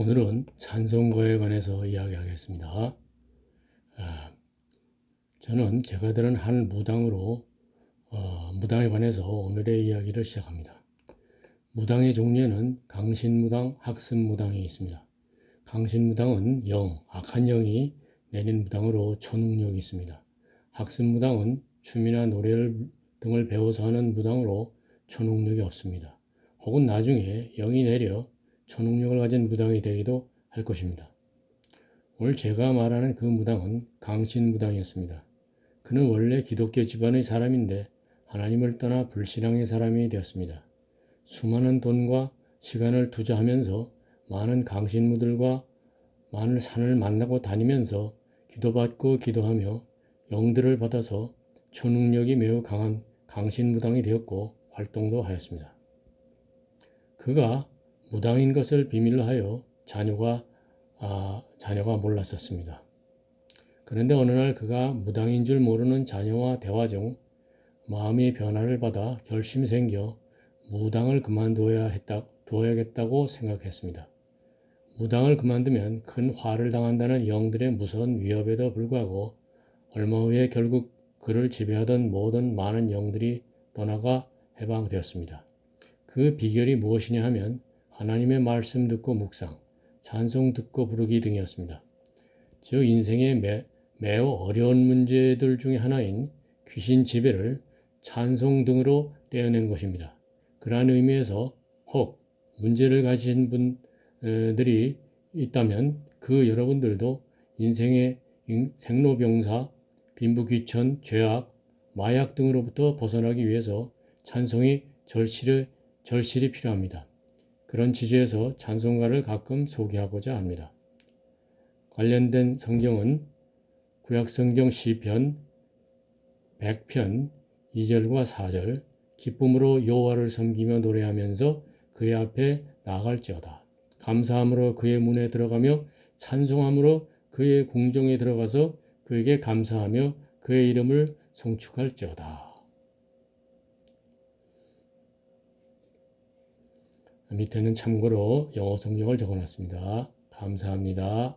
오늘은 찬송가에 관해서 이야기하겠습니다. 아, 저는 제가 들은 한 무당으로 어, 무당에 관해서 오늘의 이야기를 시작합니다. 무당의 종류에는 강신무당, 학습무당이 있습니다. 강신무당은 영, 악한 영이 내린 무당으로 초능력이 있습니다. 학습무당은 춤이나 노래 등을 배워서 하는 무당으로 초능력이 없습니다. 혹은 나중에 영이 내려 초능력을 가진 무당이 되기도 할 것입니다. 오늘 제가 말하는 그 무당은 강신 무당이었습니다. 그는 원래 기독교 집안의 사람인데 하나님을 떠나 불신앙의 사람이 되었습니다. 수많은 돈과 시간을 투자하면서 많은 강신무들과 많은 산을 만나고 다니면서 기도받고 기도하며 영들을 받아서 초능력이 매우 강한 강신무당이 되었고 활동도 하였습니다. 그가 무당인 것을 비밀로 하여 자녀가 아, 자녀가 몰랐었습니다. 그런데 어느 날 그가 무당인 줄 모르는 자녀와 대화 중 마음의 변화를 받아 결심이 생겨 무당을 그만두어야 했다, 두어야겠다고 생각했습니다. 무당을 그만두면 큰 화를 당한다는 영들의 무서운 위협에도 불구하고 얼마 후에 결국 그를 지배하던 모든 많은 영들이 떠나가 해방되었습니다. 그 비결이 무엇이냐 하면 하나님의 말씀 듣고 묵상, 찬송 듣고 부르기 등이었습니다. 즉 인생의 매, 매우 어려운 문제들 중에 하나인 귀신 지배를 찬송 등으로 떼어낸 것입니다. 그러한 의미에서 혹 문제를 가진 분들이 있다면 그 여러분들도 인생의 생로병사, 빈부귀천, 죄악, 마약 등으로부터 벗어나기 위해서 찬송이 절실히, 절실히 필요합니다. 그런 취지에서 찬송가를 가끔 소개하고자 합니다. 관련된 성경은 구약성경 시편 100편 2절과 4절 기쁨으로 여호와를 섬기며 노래하면서 그의 앞에 나갈지어다. 감사함으로 그의 문에 들어가며 찬송함으로 그의 궁정에 들어가서 그에게 감사하며 그의 이름을 송축할지어다. 밑에는 참고로 영어 성경을 적어놨습니다. 감사합니다.